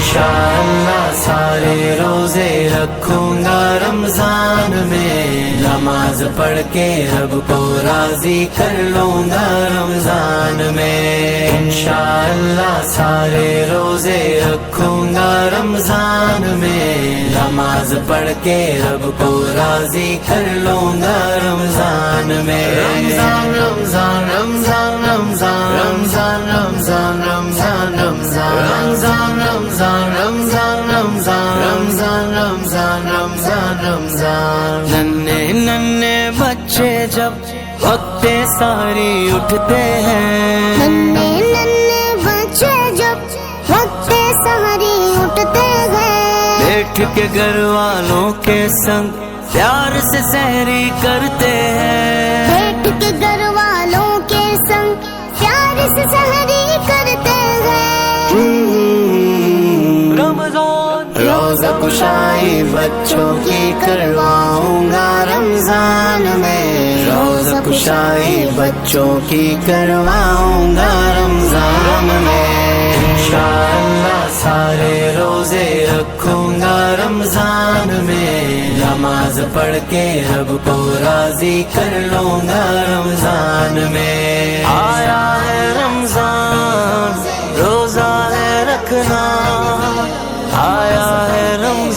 انشاءاللہ سارے روزے رکھوں گا رمضان میں۔ نماز پڑھ کے رب کو راضی کر لوں گا رمضان میں۔ انشاءاللہ سارے روزے رکھوں گا رمضان میں۔ نماز پڑھ کے رب کو راضی کر لوں گا رمضان میں۔ رمضان رمضان رمضان رمضان رمضان رمضان رمضان رمضان رمضان رمضان رمضان رمضان رمضان رمضان رمضان ننے ننے بچے جب وقت ساری اٹھتے ہیں ننے ننے بچے جب وقت سہری اٹھتے ہیں بیٹھ کے گھر والوں کے سنگ پیار سے سحری کرتے ہیں بیٹھ کے گھر والوں کے سنگ پیار سے سہری روزہ بچوں کی کرواؤں گا رمضان میں۔ روزہ کشائی بچوں کی کرواؤں گا رمضان میں۔ انشاءاللہ سارے روزے رکھوں گا رمضان میں۔ نماز پڑھ کے رب کو راضی کر لوں گا رمضان میں۔ آیا ہے رمضان، روزہ ہے رکھنا۔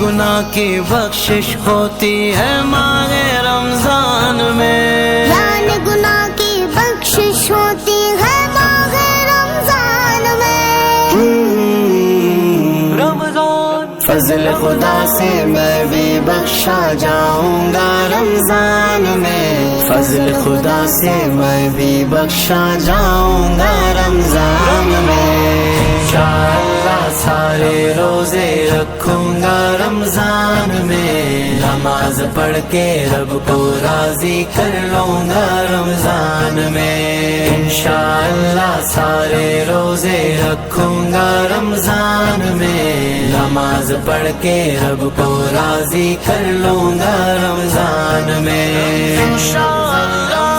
گناہ کی بخشش ہوتی ہے ماہ رمضان میں۔ یعنی گناہ کی بخشش ہوتی ہے ماہ رمضان میں۔ رمضان۔ فضل خدا سے میں بھی بخشا جاؤں گا رمضان میں۔ فضل خدا سے میں بھی بخشا جاؤں گا رمضان میں۔ سارے روزے رکھوں گا رمضان میں۔ نماز پڑھ کے رب کو راضی کر لوں گا رمضان میں۔ انشاءاللہ سارے روزے رکھوں گا رمضان میں۔ نماز پڑھ کے رب کو راضی کر لوں گا رمضان میں۔ انشاءاللہ میں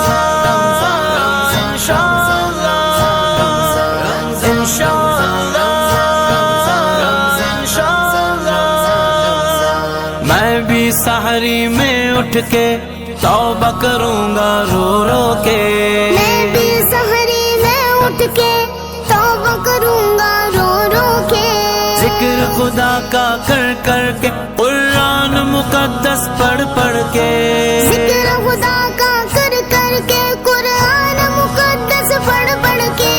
سحری میں اٹھ کے توبہ کروں گا رو رو کے۔ میں بھی سہری میں اٹھ کے توبہ کروں گا رو رو کے۔ ذکر خدا کا کر کر کے قرآن مقدس پڑھ پڑھ کے۔ ذکر خدا کا کر کر کے قرآن مقدس پڑھ پڑھ کے۔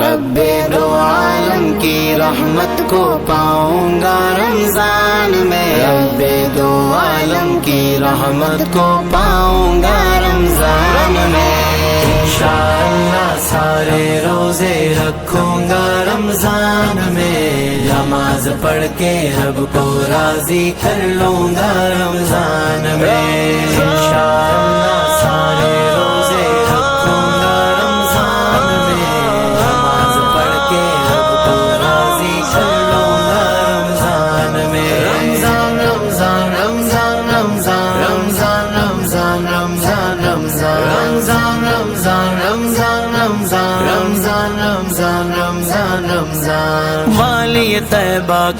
رب دو عالم کی رحمت کو پاؤں گا رمضان میں۔ رب دو عالم کی رحمت کو پاؤں گا رمضان میں۔ انشاءاللہ سارے روزے رکھوں گا رمضان میں۔ نماز پڑھ کے رب کو راضی کر لوں گا رمضان میں۔ انشاءاللہ سارے روزے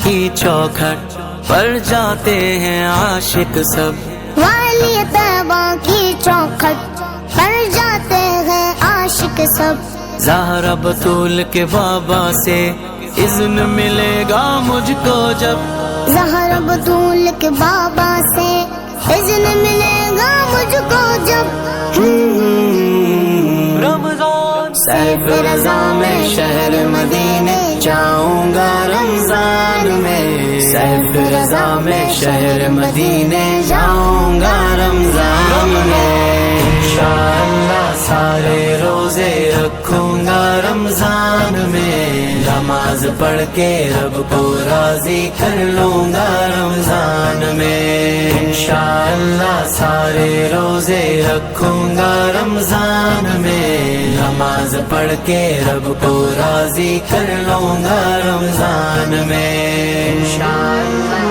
کی چوکھٹ پر جاتے ہیں عاشق سب۔ والی طیبہ کی چوکھٹ پر جاتے ہیں عاشق سب۔ زہرا بطول کے بابا سے اذن ملے گا مجھ کو جب۔ زہر بطول کے بابا سے اذن ملے گا مجھ رمضان سیف رضا میں شہر مدینے جاؤں گا رمضان میں۔ سیف رضا میں شہر مدینے جاؤں گا رمضان میں۔ انشاءاللہ سارے روزے رکھوں گا رمضان میں۔ نماز پڑھ کے رب کو راضی کر لوں گا رمضان میں۔ انشاءاللہ سارے روزے رکھوں گا رمضان میں۔ نماز پڑھ کے رب کو راضی کر لوں گا رمضان میں۔ انشاءاللہ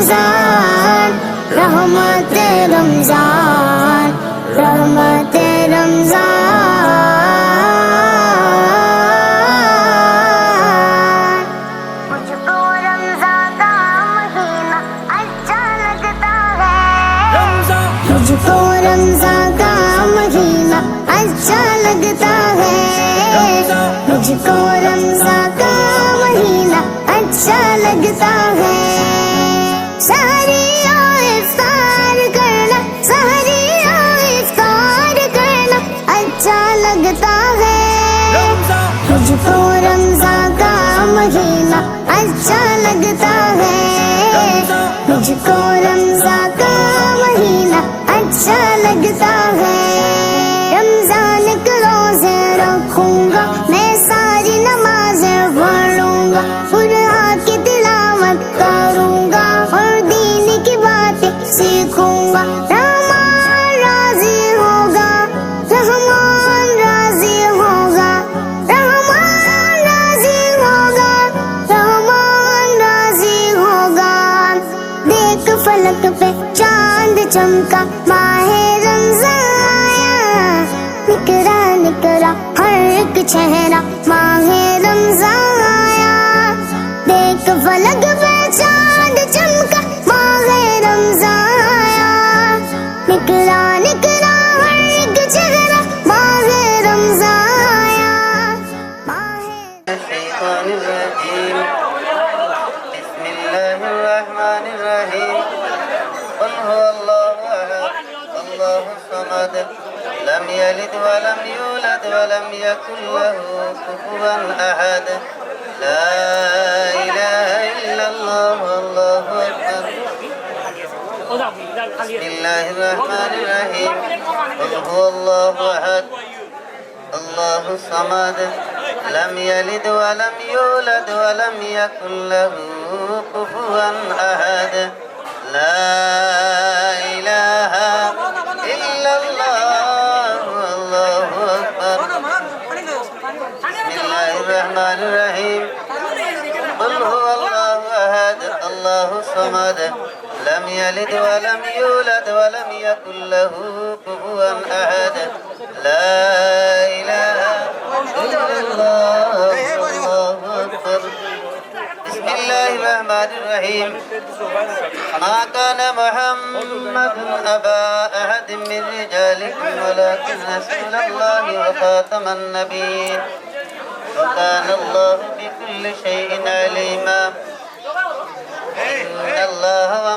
رمضان رحمت رمضان رحمت رمضان۔ مجھ کو رمضان کا مہینہ اچھا لگتا ہے۔ مجھ کو رمضان کا مہینہ اچھا لگتا ہے۔ مجھ کو رمضان کا مہینہ اچھا لگتا ہے۔ لگتا ہے۔ مجھ کو رمضان کا مہینہ اچھا لگتا ہے۔ هو الله أحد. الله الصمد. لم يلد ولم يولد ولم يكن له كفوا أحد. لا إله إلا الله الله أكبر. بسم الله الرحمن الرحيم. قل هو الله أحد. الله الصمد. لم يلد ولم يولد ولم يكن له كفوا أحد لا إله إلا الله الله أكبر بسم الله الرحمن الرحيم ما كان محمد أبا أحد من رجالكم ولكن رسول الله وخاتم النبيين وكان الله بكل شيء عليما إن الله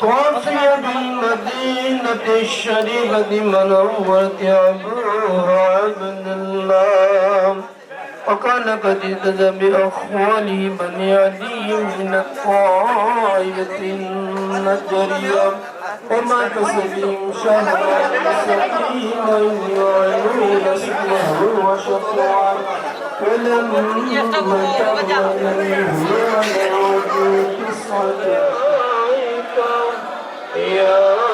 طافية بالمدينة الشريفة منورة عبور عبد الله وقال قد اهتدى بأخواله بني علي من الطائفة النجرية وما كسبهم شهرا سبيلا يعلون اسمه وشطوعا ولم تبلغ منه وجود الصدق Yeah.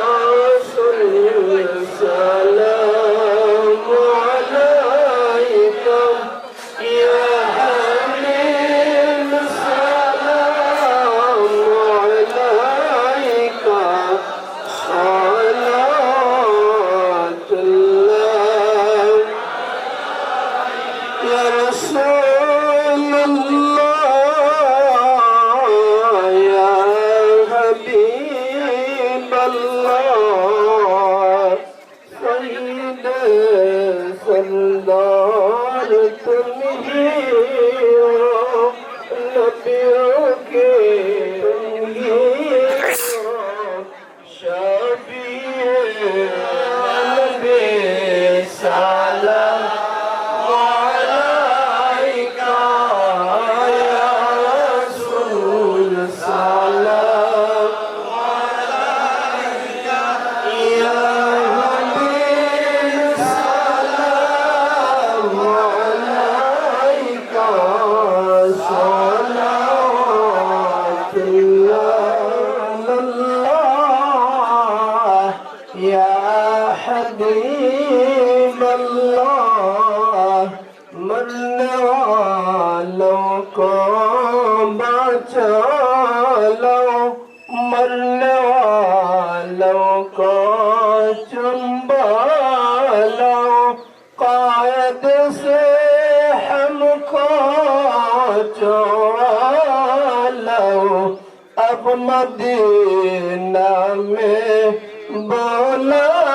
বলো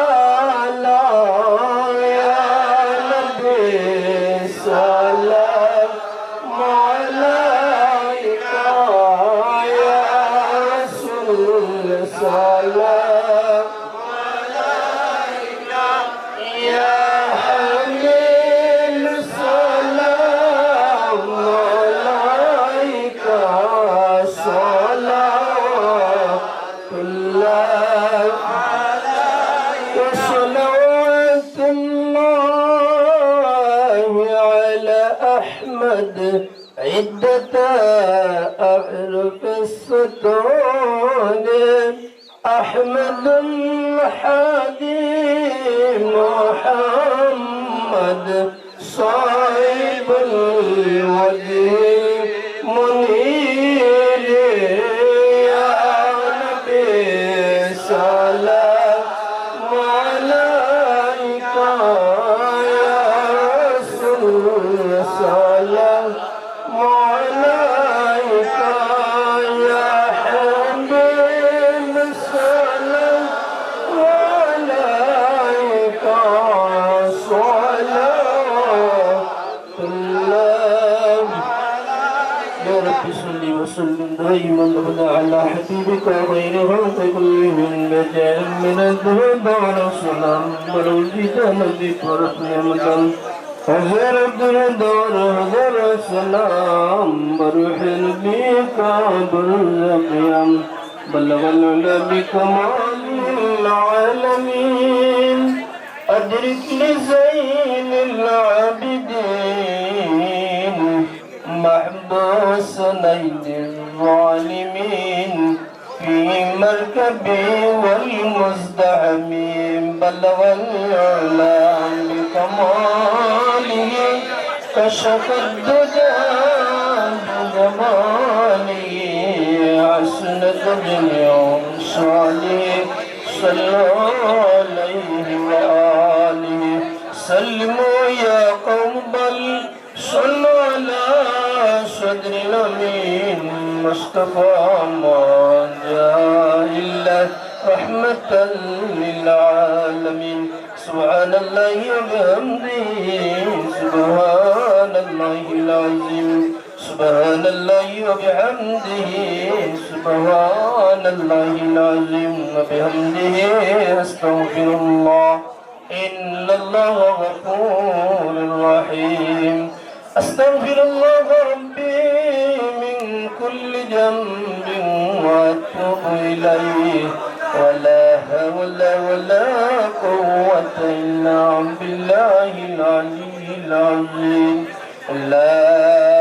الستون أحمد الحادي محمد العالمين. أدرك لزين العابدين محبوس نيد الظالمين في مركبي والمزدحمين. بلغ العلا بكماله كشف الدجى بجماله. عسنة جميع صالح صلوا عليه وآله. سلموا يا قوم بل صلوا على صدر الأمين مصطفى ما جاء إلا رحمة للعالمين. سبحان الله وبحمده سبحان الله العظيم. سبحان الله وبحمده سبحان الله العظيم وبحمده أستغفر الله إن الله غفور رحيم. أستغفر الله ربي من كل ذنب وأتوب إليه. ولا حول ولا قوة إلا بالله العلي العظيم. لا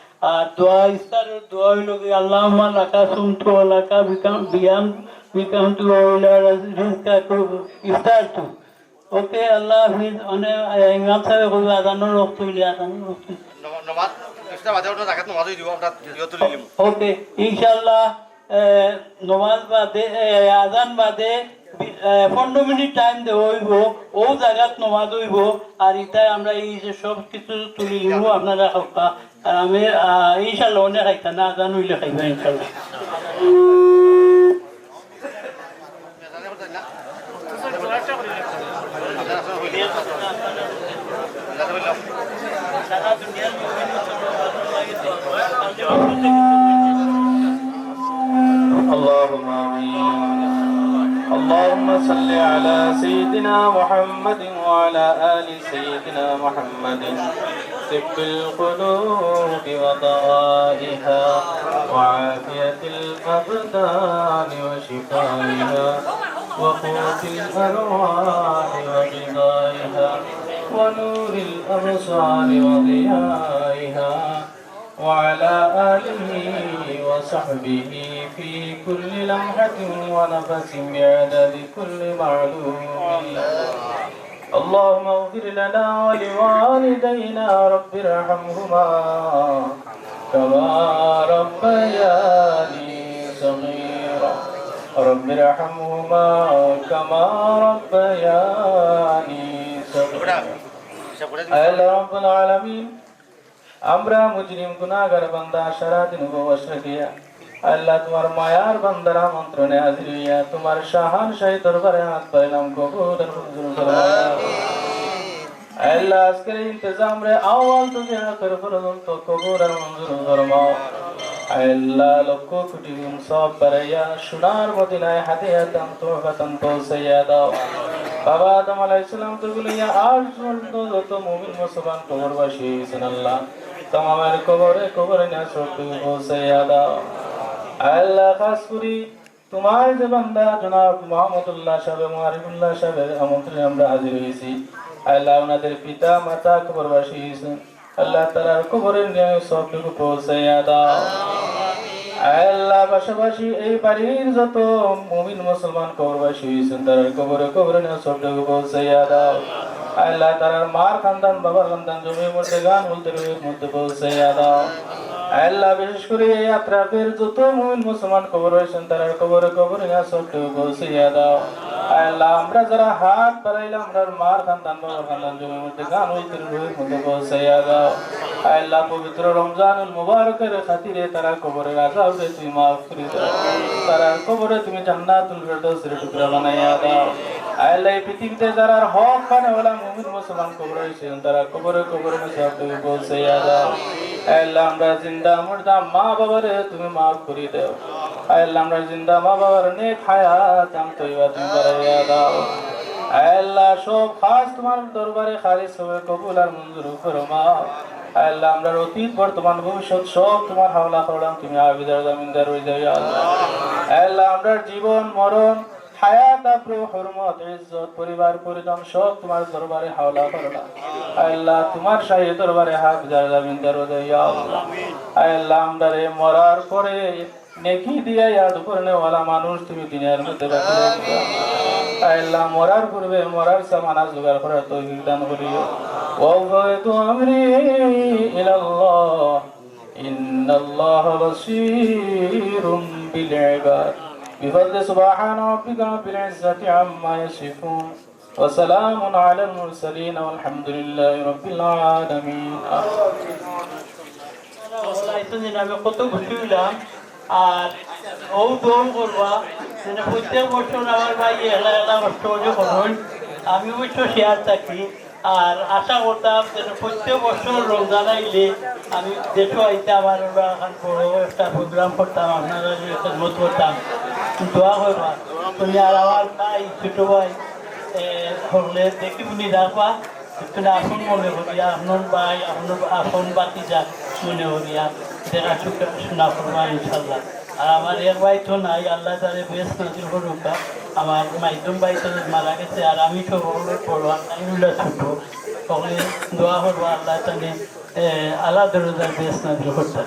আর দোয়া দোয়া হইল কি আল্লাহ লাকা সুমতু লাকা বিকাম বিয়াম বিকাম তু ইফতার তু। ওকে আল্লাহ হাফিজ অনেক ইমাম সাহেব রক্ত হইলে রক্ত ওকে ইনশাল্লাহ নমাজ বাদে আজান বাদে পনেরো মিনিট টাইম দেওয়া হইব ও জায়গাত নমাজ হইব আর ইতাই আমরা এই যে সব কিছু তুলি নিব আপনারা আর আমি আহ, ইনশাল্লাহ অনেক খাইতা না আজান হইলে খাইবা ইনশাল্লাহ সারা দুনিয়ার اللهم آمين اللهم صل على سيدنا محمد وعلى آل سيدنا محمد طب القلوب ودوائها وعافية الأبدان وشفائها وقوت الأرواح وغذائها ونور الأبصار وضيائها وعلى آله وصحبه في كل لمحة ونفس بعدد كل معلوم. اللهم اغفر لنا ولوالدينا رب ارحمهما كما ربياني صغيرا رب ارحمهما كما ربياني صغيرا আল্লাহ রাব্বুল আলামিন আমরা মুজরিম গুনাহগার বান্দা সারাদিন উপবাস রাখিয়া আল্লাহ তোমার মায়ার বান্দারা মন্ত্রণে হাজির হইয়া তোমার শাহান শাহী দরবারে হাত পাইলাম কবুল আল্লাহ আজকের ইন্তজাম রে আওয়াল থেকে আখের পর্যন্ত কবুল আর মঞ্জুর ফরমাও। আল্লাহ লক্ষ কোটি গুণ সব বাড়াইয়া সোনার মদিনায় হাতে হাতাম তোমার বাতান পৌঁছাইয়া দাও। বাবা আদম আলাইসালাম তো বলিয়া আর পর্যন্ত যত মুমিন মুসলমান কবরবাসী হয়েছেন আল্লাহ তোমার কবরে কবরে না সব পৌঁছাইয়া দাও। আল্লাহ তোমার যে বান্দা আমরা হাজির হয়েছি। আল্লাহ ওনাদের পিতা, মাতা, কবরবাসী হয়েছেন। আল্লাহ তালার কবরের পাশাপাশি এই বাড়ির যত মুমিন মুসলমান কবরবাসী হয়েছেন তার কবরে কবরে নিয়ে সবটুকু পৌঁছাইয়া দাও। আল্লাহ তারার মার খানদান, বাবার খানদান, জমির মধ্যে গান বলতে মধ্যে পৌঁছাইয়া দাও। আল্লাহ, বিশেষ করে এই আত্রাফের যত মুসলমান কবর হয়েছেন তারা কবর কবর সত্য পৌঁছাইয়া দাও। তুমি পৃথিবীতে যারা হক মুমিন মুসলমান তারা কবরে আমরা জিন্দা মুর্দা মা বাবারে তুমি মাফ করে আমরা জিন্দা মা বাবার নেক তুমি দাও আল্লাহ সব তোমার দরবারে খারিজ হবে, কবুল আর মঞ্জুর ফরমাও আল্লাহ, আমরা অতীত, বর্তমান, ভবিষ্যৎ সব তোমার হাওলা করলাম, তুমি আবিদার জামিনদার হয়ে আল্লাহ। আল্লাহ, আমরা জীবন, মরণ পরিবার, পরিজন সব তোমার দরবারে হাওলা করলাম। তোমার শাহী দরবারে হাবিদার জামিনদার হয়ে আল্লাহ। আমরা মরার পরে নেকি দিয়া ইয়াদ করনেওয়ালা মানুষ তুমি দুনিয়ার মধ্যে রাখি রাখবা আল্লাহ মরার পূর্বে মরার সামানা জোগাড় করার তৌফিক দান করিও وأوفيت أمري إلى الله إن الله بصير بالعباد بفضل سبحان ربك رب العزة عما يصفون وسلام على المرسلين والحمد لله رب العالمين এতদিন আর ও দৌড় করবা। প্রত্যেক বছর আমার ভাই এলা এলা কষ্ট করে করুন আমি অবশ্য শেয়ার থাকি। আর আশা করতাম যেন প্রত্যেক বছর রমজান আইলে আমি দেখো আইতে আমার এখন বড় একটা প্রোগ্রাম করতাম, আপনারা মত করতাম, দোয়া করবা। তুমি আর আমার ভাই, ছোট ভাই হলে দেখি উনি রাখবা তুমি আসন মনে করিয়া, আপনার ভাই, আপনার আসন বাতি যা মনে করিয়া দেখা শোনা করবা ইনশাল্লাহ আর আমার এক ভাই তো নাই, আল্লাহ তাদের বেশ নাজির করুক আমার মাইদুম ভাই তো মারা গেছে, আর আমি তো পড়বা আইনুল্লাহ ছোট ওখানে দোয়া করব, আল্লাহ তাহলে আল্লাহ দরজার বেশ নাজির করতে।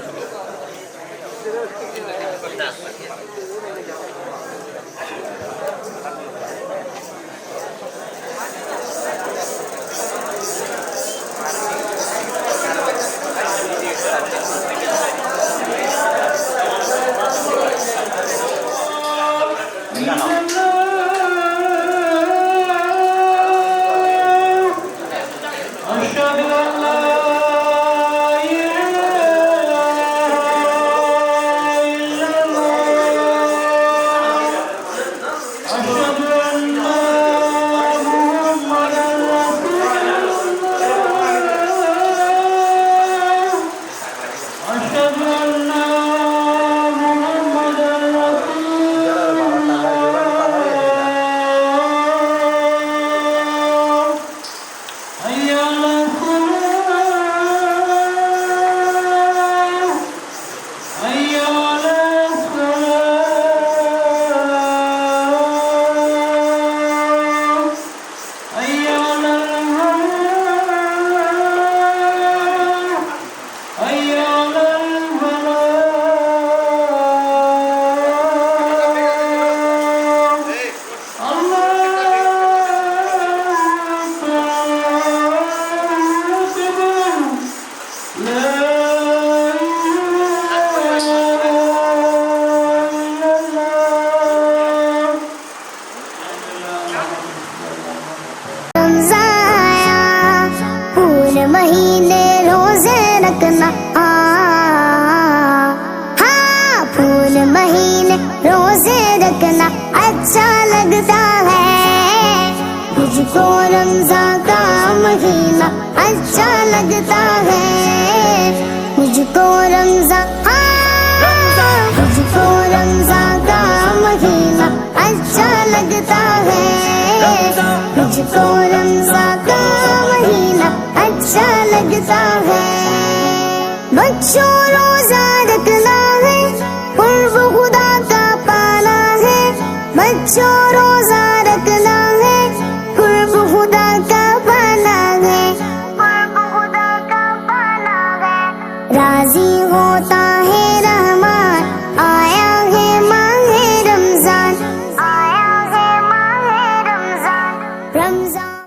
Oh. مہینے روزے رکھنا اچھا لگتا ہے۔ مجھ کو رمضان کا مہینہ اچھا لگتا ہے۔ مجھ کو رمضان مجھ کو رمضان کا مہینہ اچھا لگتا ہے۔ مجھ کو رمضان کا مہینہ اچھا لگتا ہے۔ بچوں روزہ خدا کا پالا ہے۔ بچوں